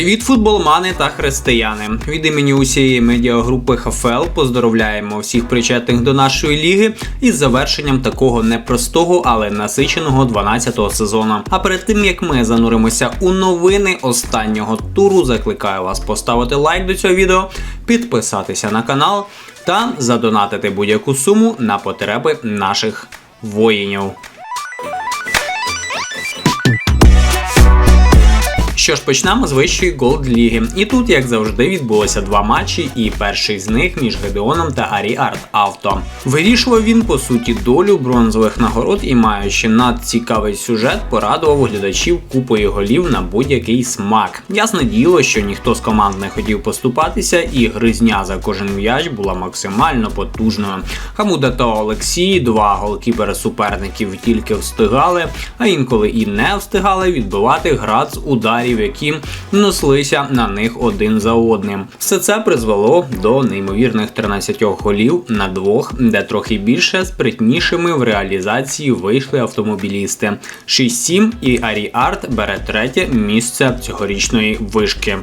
Привіт, футболмани та християни! Від імені усієї медіагрупи ХФЛ поздоровляємо всіх причетних до нашої ліги із завершенням такого непростого, але насиченого 12-го сезону. А перед тим як ми зануримося у новини останнього туру, закликаю вас поставити лайк до цього відео, підписатися на канал та задонатити будь-яку суму на потреби наших воїнів. Що ж, почнемо з вищої Голд Ліги. І тут, як завжди, відбулося два матчі, і перший з них між Гедеоном та Арі Арт Авто. Вирішував він по суті долю бронзових нагород і, маючи надцікавий сюжет, порадував глядачів купою голів на будь-який смак. Ясне діло, що ніхто з команд не хотів поступатися, і гризня за кожен м'яч була максимально потужною. Хамуда та Олексій, два голкіпери суперників тільки встигали, а інколи і не встигали відбивати град з ударів, які неслися на них один за одним. Все це призвело до неймовірних 13 голів на двох, де трохи більше спритнішими в реалізації вийшли автомобілісти. 6-7 і Арі Арт бере третє місце цьогорічної вишки.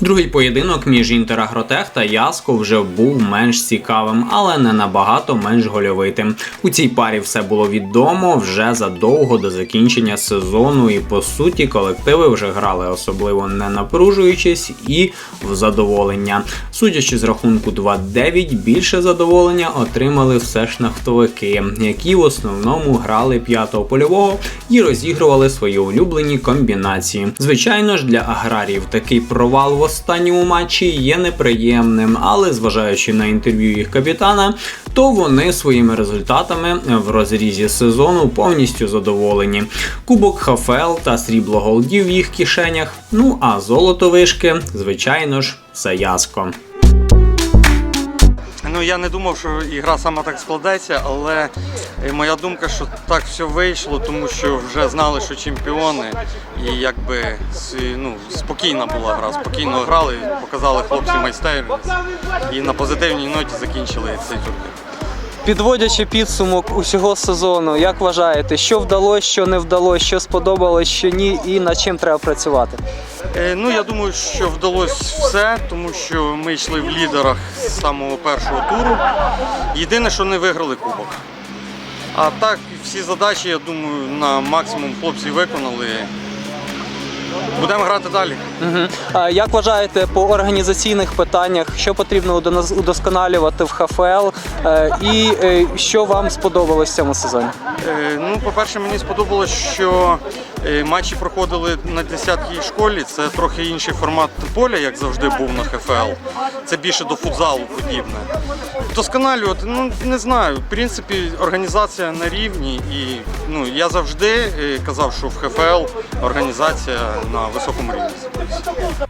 Другий поєдинок між Інтер Агротех та Яско вже був менш цікавим, але не набагато менш гольовитим. У цій парі все було відомо вже задовго до закінчення сезону, і по суті колективи вже грали особливо не напружуючись і в задоволення. Судячи з рахунку 2-9, більше задоволення отримали все ж нафтовики, які в основному грали п'ятого польового і розігрували свої улюблені комбінації. Звичайно ж, для аграріїв такий провал в останньому матчі є неприємним, але зважаючи на інтерв'ю їх капітана, то вони своїми результатами в розрізі сезону повністю задоволені. Кубок ХФЛ та срібло голдів в їх кишенях. Ну а золото вишки, звичайно ж, це яско. Ну я не думав, що ігра саме так складеться, але е, моя думка, що так все вийшло, тому що вже знали, що чемпіони, і якби ну, спокійна була гра, спокійно грали, показали хлопці майстерність і на позитивній ноті закінчили цей турнір. Підводячи підсумок усього сезону, як вважаєте, що вдалося, що не вдалося, що сподобалось, що ні, і над чим треба працювати? Е, Ну я думаю, що вдалося все, тому що ми йшли в лідерах з самого першого туру. Єдине, що не виграли кубок. А так, всі задачі, я думаю, на максимум хлопці виконали. Будемо грати далі. Угу. А як вважаєте по організаційних питаннях, що потрібно удосконалювати в ХФЛ е, і е, що вам сподобалось в цьому сезоні? Е, Ну, по-перше, мені сподобалось, що матчі проходили на 10-й школі. Це трохи інший формат поля, як завжди був на ХФЛ. Це більше до футзалу подібне. Досконалювати, ну не знаю. В принципі, організація на рівні, і ну я завжди е, казав, що в ХФЛ організація на високому рівні.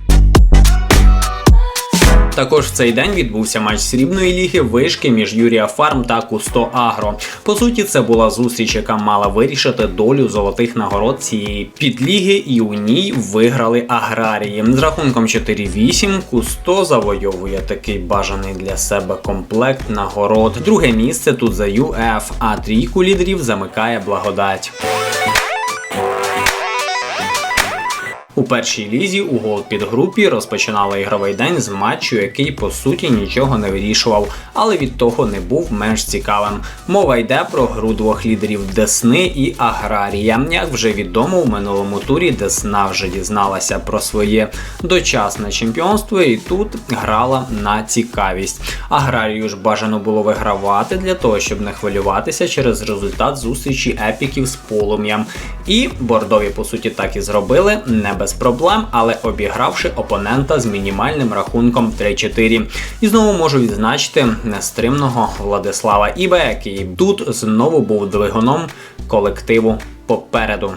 Також в цей день відбувся матч срібної ліги вишки між Юрія Фарм та Кусто Агро. По суті, це була зустріч, яка мала вирішити долю золотих нагород цієї підліги, і у ній виграли аграрії. З рахунком 4-8 Кусто завойовує такий бажаний для себе комплект нагород. Друге місце тут за ЮФ, а трійку лідерів замикає благодать. У першій лізі у гол підгрупі розпочинали ігровий день з матчу, який по суті нічого не вирішував, але від того не був менш цікавим. Мова йде про гру двох лідерів Десни і Аграрія. Як вже відомо, в минулому турі Десна вже дізналася про своє дочасне чемпіонство, і тут грала на цікавість. Аграрію ж бажано було вигравати для того, щоб не хвилюватися через результат зустрічі епіків з полум'ям. І бордові, по суті, так і зробили, не без проблем, але обігравши опонента з мінімальним рахунком 3-4. І знову можу відзначити нестримного Владислава Іба, який тут знову був двигуном колективу попереду.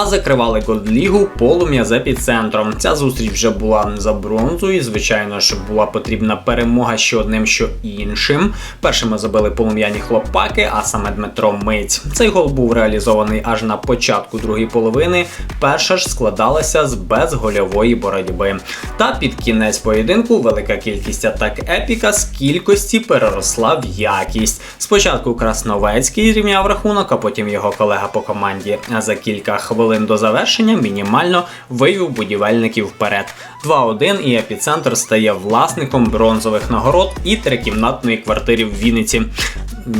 А закривали Годлігу полум'я з епіцентром. Ця зустріч вже була за бронзою. і, Звичайно ж, була потрібна перемога що одним, що іншим. Першими забили полум'яні хлопаки, а саме Дмитро Миць. Цей гол був реалізований аж на початку другої половини. Перша ж складалася з безгольової боротьби. Та під кінець поєдинку велика кількість атак епіка з кількості переросла в якість. Спочатку Красновецький зрівняв рахунок, а потім його колега по команді. А за кілька хвилин до завершення мінімально вивів будівельників вперед. 2-1 і епіцентр стає власником бронзових нагород і трикімнатної квартири в Вінниці.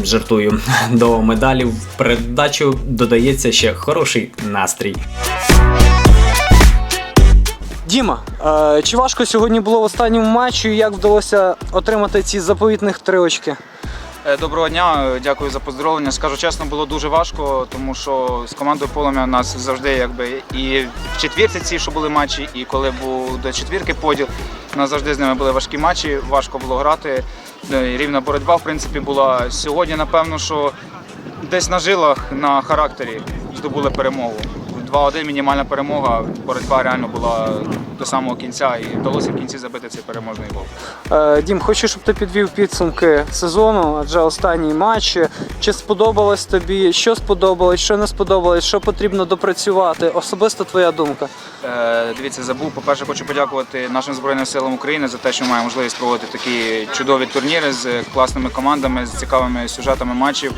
Жартую, до медалів в передачу додається ще хороший настрій. Діма, е, чи важко сьогодні було в останньому матчі? і Як вдалося отримати ці заповітних три очки? Е, Доброго дня, е, дякую за поздоровлення. Скажу чесно, було дуже важко, тому що з командою полум'я у нас завжди якби і в четвірці ці, що були матчі, і коли був до четвірки поділ, у нас завжди з ними були важкі матчі, важко було грати. Е, Рівна боротьба, в принципі, була. Сьогодні, напевно, що десь на жилах, на характері здобули перемогу. 2-1 мінімальна перемога. Боротьба реально була до самого кінця і вдалося в кінці забити цей переможний гол. Е, Дім, хочу, щоб ти підвів підсумки сезону, адже останні матчі. Чи сподобалось тобі? Що сподобалось, що не сподобалось, що потрібно допрацювати? Особисто твоя думка. Е, Дивіться, забув. По-перше, хочу подякувати нашим Збройним силам України за те, що маємо можливість проводити такі чудові турніри з класними командами, з цікавими сюжетами матчів.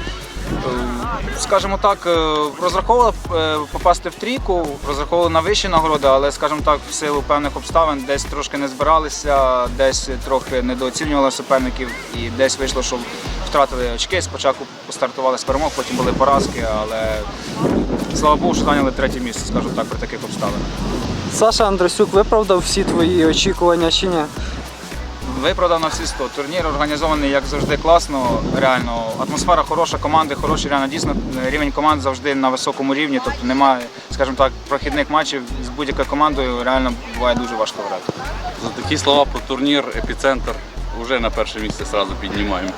Скажімо так, е, розраховували е, попасти в трійку, розраховували на вищі нагороди, але, скажімо так, в силу певних обставин десь трошки не збиралися, десь трохи недооцінювали суперників і десь вийшло, що втратили очки. Спочатку постартували з перемог, потім були поразки, але слава Богу, що зайняли третє місце, скажімо так, при таких обставинах. Саша Андросюк виправдав всі твої очікування чи ні? Виправдав на всі 100. Турнір організований, як завжди, класно. Реально, атмосфера хороша, команди хороші. Реально дійсно рівень команд завжди на високому рівні. Тобто немає, скажімо так, прохідних матчів з будь-якою командою. Реально буває дуже важко грати. За такі слова про турнір епіцентр вже на перше місце одразу піднімаємо.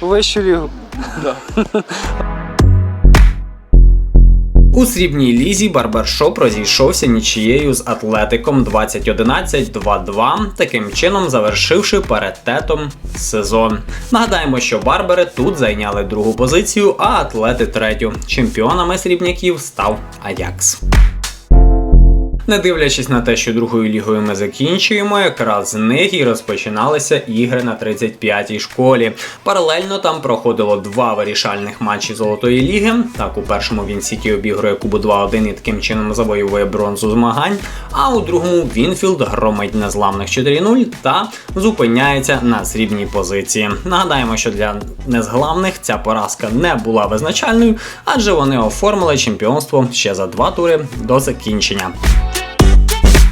Вищу лігу. У срібній лізі Барбершоп розійшовся нічією з Атлетиком 2011-2-2, таким чином завершивши паритетом сезон. Нагадаємо, що Барбери тут зайняли другу позицію, а атлети третю. Чемпіонами срібняків став Аякс. Не дивлячись на те, що другою лігою ми закінчуємо, якраз з них і розпочиналися ігри на 35-й школі. Паралельно там проходило два вирішальних матчі Золотої ліги. Так, у першому він Сіті обігрує Кубу 2-1 і таким чином завоює бронзу змагань. А у другому Вінфілд громить незламних 4-0 та зупиняється на срібній позиції. Нагадаємо, що для незглавних ця поразка не була визначальною, адже вони оформили чемпіонство ще за два тури до закінчення.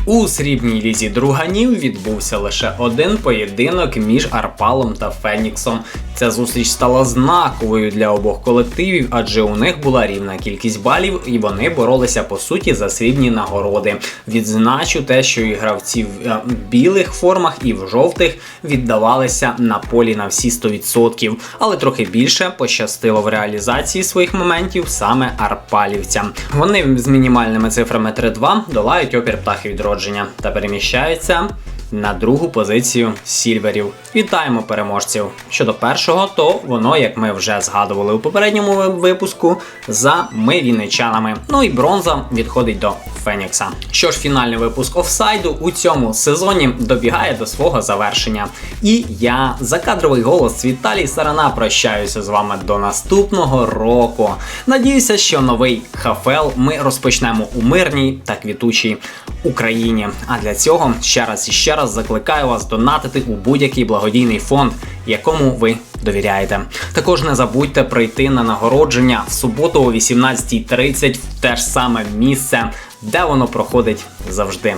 У срібній лізі друганів відбувся лише один поєдинок між Арпалом та Феніксом. Ця зустріч стала знаковою для обох колективів, адже у них була рівна кількість балів, і вони боролися по суті за срібні нагороди. Відзначу те, що і гравці в е, білих формах і в жовтих віддавалися на полі на всі 100%, але трохи більше пощастило в реалізації своїх моментів саме арпалівцям. Вони з мінімальними цифрами 3-2 долають опір птахи відродження та переміщаються на другу позицію сільверів. Вітаємо переможців. Щодо першого, то воно, як ми вже згадували у попередньому випуску, за ми вінничанами. Ну і бронза відходить до Фенікса. Що ж, фінальний випуск офсайду у цьому сезоні добігає до свого завершення. І я, закадровий голос Віталій Сарана, прощаюся з вами до наступного року. Надіюся, що новий хафел ми розпочнемо у мирній та квітучій Україні. А для цього ще раз і ще раз закликаю вас донатити у будь-який благодійний фонд, якому ви довіряєте. Також не забудьте прийти на нагородження в суботу о 18.30 в те ж саме місце, де воно проходить завжди.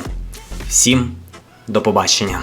Всім до побачення!